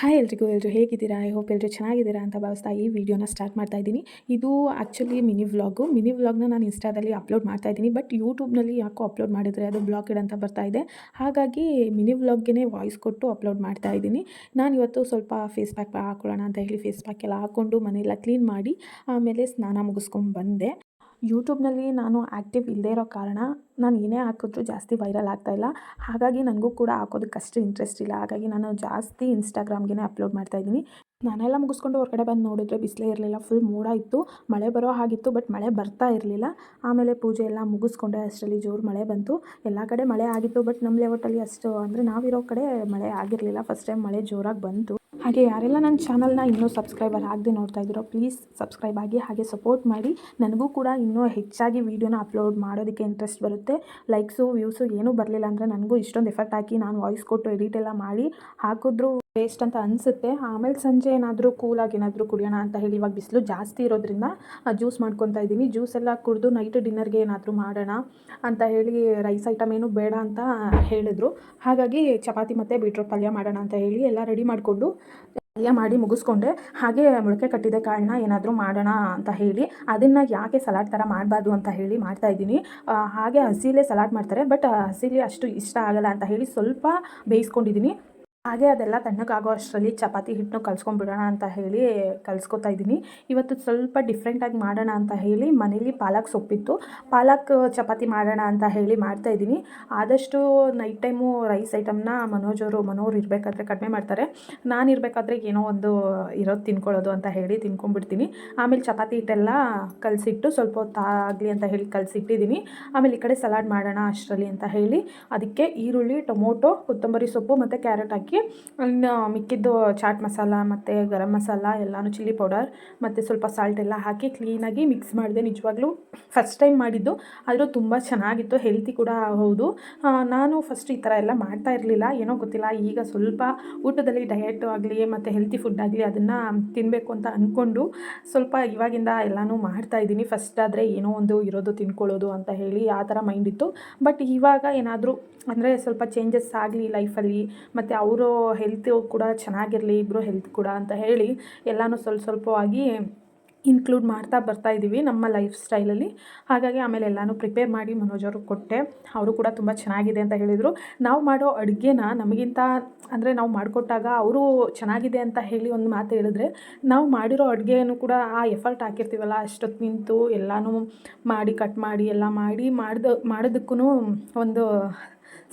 Hi ಎಲ್ರಿಗೂ ಎಲ್ಲರೂ ಹೇಗಿದ್ದೀರಾ? ಐ ಹೋಪ್ ಎಲ್ಲರೂ ಚೆನ್ನಾಗಿದ್ದೀರಾ ಅಂತ ಭಾವಿಸ್ತಾ ಈ ವಿಡಿಯೋನ ಸ್ಟಾರ್ಟ್ ಮಾಡ್ತಾ ಇದ್ದೀನಿ. ಇದು ಆ್ಯಕ್ಚುಲಿ ಮಿನಿ ವ್ಲಾಗು ಮಿನಿ ವ್ಲಾಗ್ನ ನಾನು ಇನ್ಸ್ಟಾದಲ್ಲಿ ಅಪ್ಲೋಡ್ ಮಾಡ್ತಾ ಇದ್ದೀನಿ ಬಟ್ ಯೂಟ್ಯೂಬ್ನಲ್ಲಿ ಯಾಕೋ ಅಪ್ಲೋಡ್ ಮಾಡಿದರೆ ಅದು ಬ್ಲಾಕ್ ಅಂತ ಬರ್ತಾ ಇದೆ. ಹಾಗಾಗಿ ಮಿನಿ ವ್ಲಾಗ್ಗೆ ವಾಯ್ಸ್ ಕೊಟ್ಟು ಅಪ್ಲೋಡ್ ಮಾಡ್ತಾ ಇದ್ದೀನಿ. ನಾನು ಇವತ್ತು ಸ್ವಲ್ಪ ಫೇಸ್ ಪ್ಯಾಕ್ ಹಾಕೊಳ್ಳೋಣ ಅಂತ ಹೇಳಿ ಫೇಸ್ ಪ್ಯಾಕ್ ಎಲ್ಲ ಹಾಕ್ಕೊಂಡು ಮನೆಯೆಲ್ಲ ಕ್ಲೀನ್ ಮಾಡಿ ಆಮೇಲೆ ಸ್ನಾನ ಮುಗಿಸ್ಕೊಂಡು ಬಂದೆ. ಯೂಟ್ಯೂಬ್ನಲ್ಲಿ ನಾನು ಆ್ಯಕ್ಟಿವ್ ಇಲ್ಲದೇ ಇರೋ ಕಾರಣ ನಾನು ಏನೇ ಹಾಕಿದ್ರು ಜಾಸ್ತಿ ವೈರಲ್ ಆಗ್ತಾಯಿಲ್ಲ ಹಾಗಾಗಿ ನನಗೂ ಕೂಡ ಹಾಕೋದಕ್ಕೆ ಅಷ್ಟು ಇಂಟ್ರೆಸ್ಟ್ ಇಲ್ಲ. ಹಾಗಾಗಿ ನಾನು ಜಾಸ್ತಿ ಇನ್ಸ್ಟಾಗ್ರಾಮ್ಗೆ ಅಪ್ಲೋಡ್ ಮಾಡ್ತಾಯಿದ್ದೀನಿ ನಾನೆಲ್ಲ ಮುಗಿಸ್ಕೊಂಡು ಹೊರಗಡೆ ಬಂದು ನೋಡಿದ್ರೆ ಬಿಸಿಲೇ ಇರಲಿಲ್ಲ ಫುಲ್ ಮೋಡ ಇತ್ತು. ಮಳೆ ಬರೋ ಹಾಗಿತ್ತು ಬಟ್ ಮಳೆ ಬರ್ತಾ ಇರಲಿಲ್ಲ. ಆಮೇಲೆ ಪೂಜೆ ಎಲ್ಲ ಮುಗಿಸ್ಕೊಂಡೆ, ಅಷ್ಟರಲ್ಲಿ ಜೋರು ಮಳೆ ಬಂತು. ಎಲ್ಲ ಕಡೆ ಮಳೆ ಆಗಿತ್ತು ಬಟ್ ನಮ್ಮ ಲೇಔಟಲ್ಲಿ ಅಷ್ಟು ಅಂದರೆ ನಾವಿರೋ ಕಡೆ ಮಳೆ ಆಗಿರಲಿಲ್ಲ. ಫಸ್ಟ್ ಟೈಮ್ ಮಳೆ ಜೋರಾಗಿ ಬಂತು. ಹಾಗೆ ಯಾರೆಲ್ಲ ನನ್ನ ಚಾನಲ್ನ ಇನ್ನೂ ಸಬ್ಸ್ಕ್ರೈಬರ್ ಆಗದೆ ನೋಡ್ತಾ ಇದ್ದೀರೋ ಪ್ಲೀಸ್ ಸಬ್ಸ್ಕ್ರೈಬ್ ಆಗಿ ಹಾಗೆ ಸಪೋರ್ಟ್ ಮಾಡಿ. ನನಗೂ ಕೂಡ ಇನ್ನೂ ಹೆಚ್ಚಾಗಿ ವೀಡಿಯೋನ ಅಪ್ಲೋಡ್ ಮಾಡೋದಕ್ಕೆ ಇಂಟ್ರೆಸ್ಟ್ ಬರುತ್ತೆ. ಲೈಕ್ಸು ವ್ಯೂಸು ಏನೂ ಬರಲಿಲ್ಲ ಅಂದರೆ ನನಗೂ ಇಷ್ಟೊಂದು ಎಫರ್ಟ್ ಹಾಕಿ ನಾನು ವಾಯ್ಸ್ ಕೊಟ್ಟು ಎಡಿಟ್ ಎಲ್ಲ ಮಾಡಿ ಹಾಕಿದ್ರು. ವೇಸ್ಟ್ ಅಂತ ಅನಿಸುತ್ತೆ. ಆಮೇಲೆ ಸಂಜೆ ಏನಾದರೂ ಕೂಲಾಗಿ ಏನಾದರೂ ಕುಡಿಯೋಣ ಅಂತ ಹೇಳಿ ಇವಾಗ ಬಿಸಿಲು ಜಾಸ್ತಿ ಇರೋದ್ರಿಂದ ಜ್ಯೂಸ್ ಮಾಡ್ಕೊತಾ ಇದ್ದೀನಿ. ಜ್ಯೂಸ್ ಎಲ್ಲ ಕುಡಿದು ನೈಟ್ ಡಿನ್ನರ್ಗೆ ಏನಾದರೂ ಮಾಡೋಣ ಅಂತ ಹೇಳಿ ರೈಸ್ ಐಟಮ್ ಏನು ಬೇಡ ಅಂತ ಹೇಳಿದ್ರು. ಹಾಗಾಗಿ ಚಪಾತಿ ಮತ್ತು ಬೀಟ್ರೋಟ್ ಪಲ್ಯ ಮಾಡೋಣ ಅಂತ ಹೇಳಿ ಎಲ್ಲ ರೆಡಿ ಮಾಡಿಕೊಂಡು ಪಲ್ಯ ಮಾಡಿ ಮುಗಿಸ್ಕೊಂಡೆ. ಹಾಗೆ ಮೊಳಕೆ ಕಟ್ಟಿದ ಕಾಳನ್ನ ಏನಾದರೂ ಮಾಡೋಣ ಅಂತ ಹೇಳಿ, ಅದನ್ನು ಯಾಕೆ ಸಲಾಡ್ ಥರ ಮಾಡಬಾರ್ದು ಅಂತ ಹೇಳಿ ಮಾಡ್ತಾ ಇದ್ದೀನಿ. ಹಾಗೆ ಹಸಿಲೇ ಸಲಾಡ್ ಮಾಡ್ತಾರೆ ಬಟ್ ಹಸಿಲಿ ಅಷ್ಟು ಇಷ್ಟ ಆಗಲ್ಲ ಅಂತ ಹೇಳಿ ಸ್ವಲ್ಪ ಬೇಯಿಸ್ಕೊಂಡಿದ್ದೀನಿ. ಹಾಗೆ ಅದೆಲ್ಲ ತಣ್ಣಗಾಗೋ ಅಷ್ಟರಲ್ಲಿ ಚಪಾತಿ ಹಿಟ್ಟನ್ನು ಕಲ್ಸ್ಕೊಂಡ್ಬಿಡೋಣ ಅಂತ ಹೇಳಿ ಕಲ್ಸ್ಕೊತಾ ಇದ್ದೀನಿ. ಇವತ್ತು ಸ್ವಲ್ಪ ಡಿಫ್ರೆಂಟಾಗಿ ಮಾಡೋಣ ಅಂತ ಹೇಳಿ ಮನೇಲಿ ಪಾಲಕ್ ಸೊಪ್ಪಿತ್ತು. ಪಾಲಕ್ ಚಪಾತಿ ಮಾಡೋಣ ಅಂತ ಹೇಳಿ ಮಾಡ್ತಾ ಇದ್ದೀನಿ. ಆದಷ್ಟು ನೈಟ್ ಟೈಮು ರೈಸ್ ಐಟಮ್ನ ಮನೋಜ್ ಅವರು ಮನೋರು ಇರಬೇಕಾದ್ರೆ ಕಡಿಮೆ ಮಾಡ್ತಾರೆ. ನಾನು ಇರಬೇಕಾದ್ರೆ ಏನೋ ಒಂದು ಇರೋದು ತಿನ್ಕೊಳ್ಳೋದು ಅಂತ ಹೇಳಿ ತಿನ್ಕೊಂಡ್ಬಿಡ್ತೀನಿ. ಆಮೇಲೆ ಚಪಾತಿ ಹಿಟ್ಟೆಲ್ಲ ಕಲಸಿಟ್ಟು ಸ್ವಲ್ಪ ಹೊತ್ತಾಗಲಿ ಅಂತ ಹೇಳಿ ಕಲಸಿಟ್ಟಿದ್ದೀನಿ. ಆಮೇಲೆ ಈ ಕಡೆ ಸಲಾಡ್ ಮಾಡೋಣ ಅಷ್ಟರಲ್ಲಿ ಅಂತ ಹೇಳಿ. ಅದಕ್ಕೆ ಈರುಳ್ಳಿ, ಟೊಮೊಟೊ, ಕೊತ್ತಂಬರಿ ಸೊಪ್ಪು ಮತ್ತು ಕ್ಯಾರೆಟ್ ಹಾಕಿ ಹಾಕಿ ಇನ್ನು ಮಿಕ್ಕಿದ್ದು ಚಾಟ್ ಮಸಾಲ ಮತ್ತು ಗರಂ ಮಸಾಲ, ಎಲ್ಲನೂ ಚಿಲ್ಲಿ ಪೌಡರ್ ಮತ್ತು ಸ್ವಲ್ಪ ಸಾಲ್ಟ್ ಎಲ್ಲ ಹಾಕಿ ಕ್ಲೀನಾಗಿ ಮಿಕ್ಸ್ ಮಾಡಿದೆ. ನಿಜವಾಗ್ಲೂ ಫಸ್ಟ್ ಟೈಮ್ ಮಾಡಿದ್ದು. ಆದರೂ ತುಂಬ ಚೆನ್ನಾಗಿತ್ತು ಹೆಲ್ತಿ ಕೂಡ ಹೌದು. ನಾನು ಫಸ್ಟ್ ಈ ಥರ ಎಲ್ಲ ಮಾಡ್ತಾ ಇರಲಿಲ್ಲ. ಏನೋ ಗೊತ್ತಿಲ್ಲ. ಈಗ ಸ್ವಲ್ಪ ಊಟದಲ್ಲಿ ಡಯಟು ಆಗಲಿ ಮತ್ತು ಹೆಲ್ತಿ ಫುಡ್ ಆಗಲಿ ಅದನ್ನು ತಿನ್ನಬೇಕು ಅಂತ ಅಂದ್ಕೊಂಡು ಸ್ವಲ್ಪ ಇವಾಗಿಂದ ಎಲ್ಲನೂ ಮಾಡ್ತಾಯಿದ್ದೀನಿ ಫಸ್ಟ್ ಆದರೆ ಏನೋ ಒಂದು ಇರೋದು ತಿನ್ಕೊಳ್ಳೋದು ಅಂತ ಹೇಳಿ ಆ ಥರ ಮೈಂಡ್ ಇತ್ತು. ಬಟ್ ಇವಾಗ ಏನಾದರೂ ಅಂದರೆ ಸ್ವಲ್ಪ ಚೇಂಜಸ್ ಆಗಲಿ ಲೈಫಲ್ಲಿ ಮತ್ತು ಅವರು ಹೆಲ್ತು ಕೂಡ ಚೆನ್ನಾಗಿರಲಿ ಇಬ್ಬರು ಹೆಲ್ತ್ ಕೂಡ ಅಂತ ಹೇಳಿ ಎಲ್ಲನೂ ಸ್ವಲ್ಪ ಸ್ವಲ್ಪವಾಗಿ ಇನ್ಕ್ಲೂಡ್ ಮಾಡ್ತಾ ಬರ್ತಾ ಇದ್ದೀವಿ ನಮ್ಮ ಲೈಫ್ ಸ್ಟೈಲಲ್ಲಿ ಹಾಗಾಗಿ ಆಮೇಲೆ ಎಲ್ಲನೂ ಪ್ರಿಪೇರ್ ಮಾಡಿ ಮನೋಜ್ ಅವ್ರಿಗೆ ಕೊಟ್ಟೆ. ಅವರು ಕೂಡ ತುಂಬ ಚೆನ್ನಾಗಿದೆ ಅಂತ ಹೇಳಿದರು. ನಾವು ಮಾಡೋ ಅಡುಗೆನ ನಮಗಿಂತ ಅಂದರೆ ನಾವು ಮಾಡಿಕೊಟ್ಟಾಗ ಅವರು ಚೆನ್ನಾಗಿದೆ ಅಂತ ಹೇಳಿ ಒಂದು ಮಾತು ಹೇಳಿದ್ರೆ ನಾವು ಮಾಡಿರೋ ಅಡುಗೆಯನ್ನು ಕೂಡ ಆ ಎಫರ್ಟ್ ಹಾಕಿರ್ತೀವಲ್ಲ ಅಷ್ಟೊತ್ತು ನಿಂತು ಎಲ್ಲನೂ ಮಾಡಿ ಕಟ್ ಮಾಡಿ, ಎಲ್ಲ ಮಾಡಿ ಮಾಡ್ದ ಮಾಡೋದಕ್ಕೂ ಒಂದು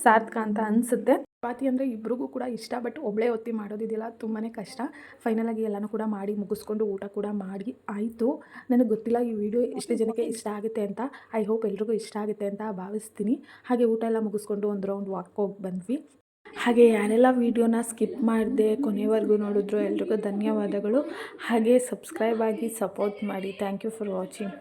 ಸಾರ್ಥಕ ಅಂತ ಅನಿಸುತ್ತೆ. ಚಪಾತಿ ಅಂದರೆ ಇಬ್ರಿಗೂ ಕೂಡ ಇಷ್ಟ ಬಟ್ ಒಬ್ಬಳೇ ಹೊತ್ತಿ ಮಾಡೋದಿದೆಯಲ್ಲ ತುಂಬಾ ಕಷ್ಟ. ಫೈನಲಾಗಿ ಎಲ್ಲನೂ ಕೂಡ ಮಾಡಿ ಮುಗಿಸ್ಕೊಂಡು ಊಟ ಕೂಡ ಮಾಡಿ ಆಯಿತು. ನನಗೆ ಗೊತ್ತಿಲ್ಲ ಈ ವಿಡಿಯೋ ಎಷ್ಟು ಜನಕ್ಕೆ ಇಷ್ಟ ಆಗುತ್ತೆ ಅಂತ. ಐ ಹೋಪ್ ಎಲ್ರಿಗೂ ಇಷ್ಟ ಆಗುತ್ತೆ ಅಂತ ಭಾವಿಸ್ತೀನಿ. ಹಾಗೆ ಊಟ ಎಲ್ಲ ಮುಗಿಸ್ಕೊಂಡು ಒಂದು ರೌಂಡ್ ವಾಕ್ ಹೋಗಿ ಬಂದ್ವಿ. ಹಾಗೆ ಯಾರೆಲ್ಲ ವೀಡಿಯೋನ ಸ್ಕಿಪ್ ಮಾಡಿದೆ ಕೊನೆವರೆಗೂ ನೋಡಿದ್ರು ಎಲ್ರಿಗೂ ಧನ್ಯವಾದಗಳು. ಹಾಗೆ ಸಬ್ಸ್ಕ್ರೈಬ್ ಆಗಿ ಸಪೋರ್ಟ್ ಮಾಡಿ. Thank you for watching